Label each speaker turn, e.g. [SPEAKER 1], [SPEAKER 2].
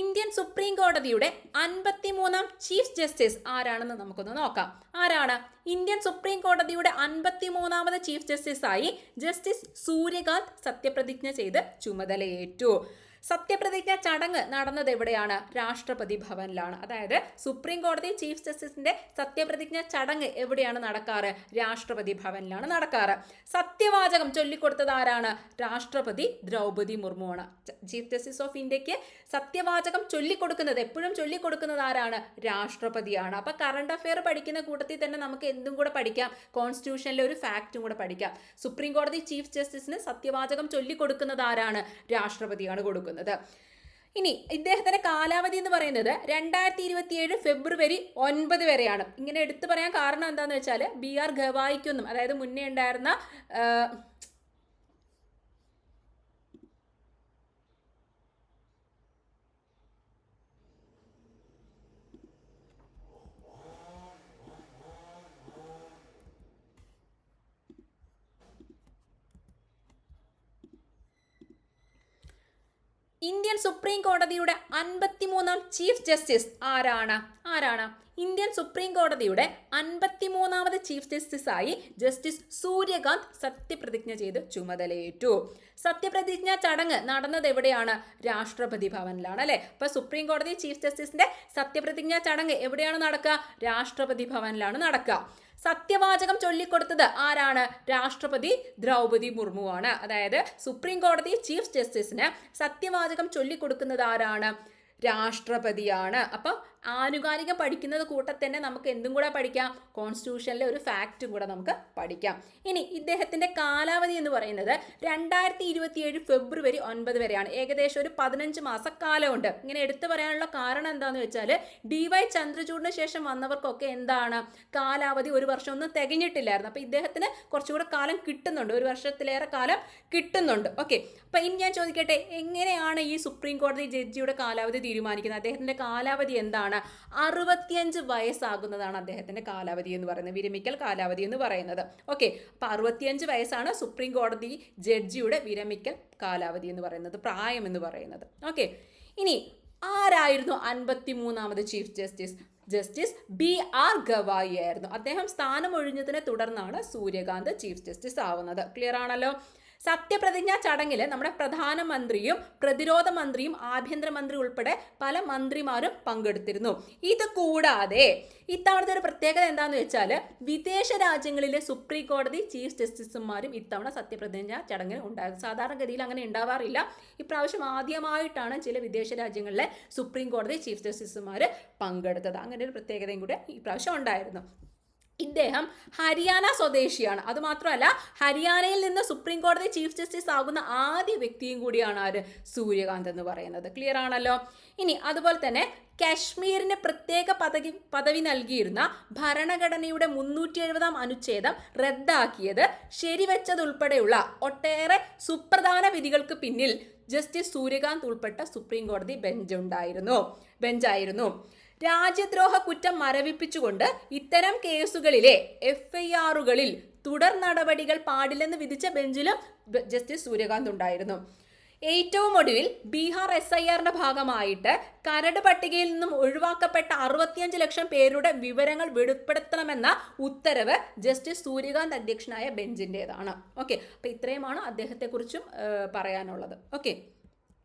[SPEAKER 1] Indian supreme കോടതിയുടെ അൻപത്തിമൂന്നാം chief justice ആരാണെന്ന് നമുക്കൊന്ന് നോക്കാം. ആരാണ്? ഇന്ത്യൻ സുപ്രീം കോടതിയുടെ അൻപത്തിമൂന്നാമത് ചീഫ് ജസ്റ്റിസ് ആയി ജസ്റ്റിസ് സൂര്യകാന്ത് സത്യപ്രതിജ്ഞ ചെയ്ത് ചുമതലയേറ്റു. സത്യപ്രതിജ്ഞ ചടങ്ങ് നടന്നത് എവിടെയാണ്? രാഷ്ട്രപതി ഭവനിലാണ്. അതായത് സുപ്രീം കോടതി ചീഫ് ജസ്റ്റിസിന്റെ സത്യപ്രതിജ്ഞ ചടങ്ങ് എവിടെയാണ് നടക്കാറ്? രാഷ്ട്രപതി ഭവനിലാണ് നടക്കാറ്. സത്യവാചകം ചൊല്ലിക്കൊടുത്തത് ആരാണ്? രാഷ്ട്രപതി ദ്രൗപതി മുർമുവാണ്. ചീഫ് ജസ്റ്റിസ് ഓഫ് ഇന്ത്യയ്ക്ക് സത്യവാചകം ചൊല്ലിക്കൊടുക്കുന്നത് എപ്പോഴും ചൊല്ലിക്കൊടുക്കുന്നത് ആരാണ്? രാഷ്ട്രപതിയാണ്. അപ്പൊ കറണ്ട് അഫയർ പഠിക്കുന്ന കൂട്ടത്തിൽ തന്നെ നമുക്ക് എന്തും കൂടെ പഠിക്കാം. കോൺസ്റ്റിറ്റ്യൂഷനിലെ ഒരു ഫാക്റ്റും കൂടെ പഠിക്കാം. സുപ്രീം കോടതി ചീഫ് ജസ്റ്റിസിന് സത്യവാചകം ചൊല്ലിക്കൊടുക്കുന്നത് ആരാണ്? രാഷ്ട്രപതിയാണ് കൊടുക്കുന്നത്. ഇനി ഇദ്ദേഹത്തിന്റെ കാലാവധി എന്ന് പറയുന്നത് രണ്ടായിരത്തി ഇരുപത്തിയേഴ് ഫെബ്രുവരി ഒൻപത് വരെയാണ്. ഇങ്ങനെ എടുത്തു പറയാൻ കാരണം എന്താണെന്ന് വെച്ചാൽ ബി ആർ ഗവായിക്കൊന്നും അതായത് മുന്നേ ഉണ്ടായിരുന്ന ഇന്ത്യൻ സുപ്രീം കോടതിയുടെ അൻപത്തിമൂന്നാം ചീഫ് ജസ്റ്റിസ് ആരാണ്? ആരാണ്? ഇന്ത്യൻ സുപ്രീം കോടതിയുടെ അൻപത്തിമൂന്നാമത് ചീഫ് ജസ്റ്റിസ് ആയി ജസ്റ്റിസ് സൂര്യകാന്ത് സത്യപ്രതിജ്ഞ ചെയ്ത് ചുമതലയേറ്റു. സത്യപ്രതിജ്ഞ ചടങ്ങ് നടന്നത് എവിടെയാണ്? രാഷ്ട്രപതി ഭവനിലാണ് അല്ലെ? അപ്പൊ സുപ്രീം കോടതി ചീഫ് ജസ്റ്റിസിന്റെ സത്യപ്രതിജ്ഞ ചടങ്ങ് എവിടെയാണ് നടക്കുക? രാഷ്ട്രപതി ഭവനിലാണ് നടക്കുക. സത്യവാചകം ചൊല്ലിക്കൊടുത്തത് ആരാണ്? രാഷ്ട്രപതി ദ്രൗപതി മുർമുവാണ്. അതായത് സുപ്രീം കോടതി ചീഫ് ജസ്റ്റിസിന് സത്യവാചകം ചൊല്ലിക്കൊടുക്കുന്നത് ആരാണ്? രാഷ്ട്രപതിയാണ്. അപ്പം ആനുകാലികം പഠിക്കുന്നത് കൂട്ടത്തിൽ തന്നെ നമുക്ക് എന്തും കൂടെ പഠിക്കാം. കോൺസ്റ്റിറ്റ്യൂഷനിലെ ഒരു ഫാക്റ്റും കൂടെ നമുക്ക് പഠിക്കാം. ഇനി ഇദ്ദേഹത്തിന്റെ കാലാവധി എന്ന് പറയുന്നത് രണ്ടായിരത്തി ഇരുപത്തിയേഴ് ഫെബ്രുവരി ഒൻപത് വരെയാണ്. ഏകദേശം ഒരു പതിനഞ്ച് മാസ കാലമുണ്ട് ഇങ്ങനെ എടുത്തു പറയാനുള്ള കാരണം എന്താണെന്ന് വെച്ചാൽ ഡി വൈ ചന്ദ്രചൂഡിന് ശേഷം വന്നവർക്കൊക്കെ എന്താണ്? കാലാവധി ഒരു വർഷം ഒന്നും തികഞ്ഞിട്ടില്ലായിരുന്നു. അപ്പോൾ ഇദ്ദേഹത്തിന് കുറച്ചുകൂടെ കാലം കിട്ടുന്നുണ്ട്. ഒരു വർഷത്തിലേറെ കാലം കിട്ടുന്നുണ്ട്. ഓക്കെ അപ്പം ഇനി ഞാൻ ചോദിക്കട്ടെ എങ്ങനെയാണ് ഈ സുപ്രീം കോടതി ജഡ്ജിയുടെ കാലാവധി തീരുമാനിക്കുന്നത്? അദ്ദേഹത്തിന്റെ കാലാവധി എന്താണ്? അറുപത്തിയഞ്ച് വയസ്സാകുന്നതാണ് അദ്ദേഹത്തിന്റെ കാലാവധി എന്ന് പറയുന്നത് വിരമിക്കൽ കാലാവധി എന്ന് പറയുന്നത്. ഓക്കെ അപ്പൊ അറുപത്തിയഞ്ച് വയസ്സാണ് സുപ്രീം കോടതി ജഡ്ജിയുടെ വിരമിക്കൽ കാലാവധി എന്ന് പറയുന്നത് പ്രായം എന്ന് പറയുന്നത്. ഓക്കെ ഇനി ആരായിരുന്നു അൻപത്തി മൂന്നാമത് chief justice justice B R Gavai ആയിരുന്നു. അദ്ദേഹം സ്ഥാനം ഒഴിഞ്ഞതിനെ തുടർന്നാണ് സൂര്യകാന്ത് ചീഫ് ജസ്റ്റിസ് ആവുന്നത്. ക്ലിയർ ആണല്ലോ? സത്യപ്രതിജ്ഞാ ചടങ്ങിൽ നമ്മുടെ പ്രധാനമന്ത്രിയും പ്രതിരോധ മന്ത്രിയും ആഭ്യന്തരമന്ത്രി ഉൾപ്പെടെ പല മന്ത്രിമാരും പങ്കെടുത്തിരുന്നു. ഇത് കൂടാതെ ഇത്തവണത്തെ ഒരു പ്രത്യേകത എന്താണെന്ന് വെച്ചാൽ വിദേശ രാജ്യങ്ങളിലെ സുപ്രീം കോടതി ചീഫ് ജസ്റ്റിസുമാരും ഇത്തവണ സത്യപ്രതിജ്ഞ ചടങ്ങിൽ ഉണ്ടായിരുന്നു സാധാരണഗതിയിൽ അങ്ങനെ ഉണ്ടാവാറില്ല. ഇപ്രാവശ്യം ആദ്യമായിട്ടാണ് ചില വിദേശ രാജ്യങ്ങളിലെ സുപ്രീം കോടതി ചീഫ് ജസ്റ്റിസുമാർ പങ്കെടുത്തത്. അങ്ങനെ ഒരു പ്രത്യേകതയും കൂടെ ഇപ്രാവശ്യം ഉണ്ടായിരുന്നു. ഇദ്ദേഹം ഹരിയാന സ്വദേശിയാണ്. അതുമാത്രമല്ല ഹരിയാനയിൽ നിന്ന് സുപ്രീം കോടതി ചീഫ് ജസ്റ്റിസ് ആകുന്ന ആദ്യ വ്യക്തിയും കൂടിയാണ് ആര്? സൂര്യകാന്ത് എന്ന് പറയുന്നത്. ക്ലിയർ ആണല്ലോ? ഇനി അതുപോലെ തന്നെ കാശ്മീരിന് പ്രത്യേക പദവി പദവി നൽകിയിരുന്ന ഭരണഘടനയുടെ മുന്നൂറ്റി എഴുപതാം അനുച്ഛേദം റദ്ദാക്കിയത് ശരിവെച്ചതുൾപ്പെടെയുള്ള ഒട്ടേറെ സുപ്രധാന വിധികൾക്ക് പിന്നിൽ ജസ്റ്റിസ് സൂര്യകാന്ത് ഉൾപ്പെട്ട സുപ്രീം കോടതി ബെഞ്ച് ഉണ്ടായിരുന്നു. ബെഞ്ചായിരുന്നു രാജ്യദ്രോഹ കുറ്റം മരവിപ്പിച്ചുകൊണ്ട് ഇത്തരം കേസുകളിലെ എഫ് ഐ ആറുകളിൽ തുടർ നടപടികൾ പാടില്ലെന്ന് വിധിച്ച ബെഞ്ചിലും ജസ്റ്റിസ് സൂര്യകാന്ത് ഉണ്ടായിരുന്നു. ഏറ്റവും ഒടുവിൽ ബീഹാർ എസ് ഐ ആറിന്റെ ഭാഗമായിട്ട് കരട് പട്ടികയിൽ നിന്നും ഒഴിവാക്കപ്പെട്ട അറുപത്തിയഞ്ച് ലക്ഷം പേരുടെ വിവരങ്ങൾ വെളിപ്പെടുത്തണമെന്ന ഉത്തരവ് ജസ്റ്റിസ് സൂര്യകാന്ത് അധ്യക്ഷനായ ബെഞ്ചിന്റെതാണ് ഓക്കെ. അപ്പൊ ഇത്രയുമാണ് അദ്ദേഹത്തെക്കുറിച്ചും പറയാനുള്ളത്. ഓക്കെ.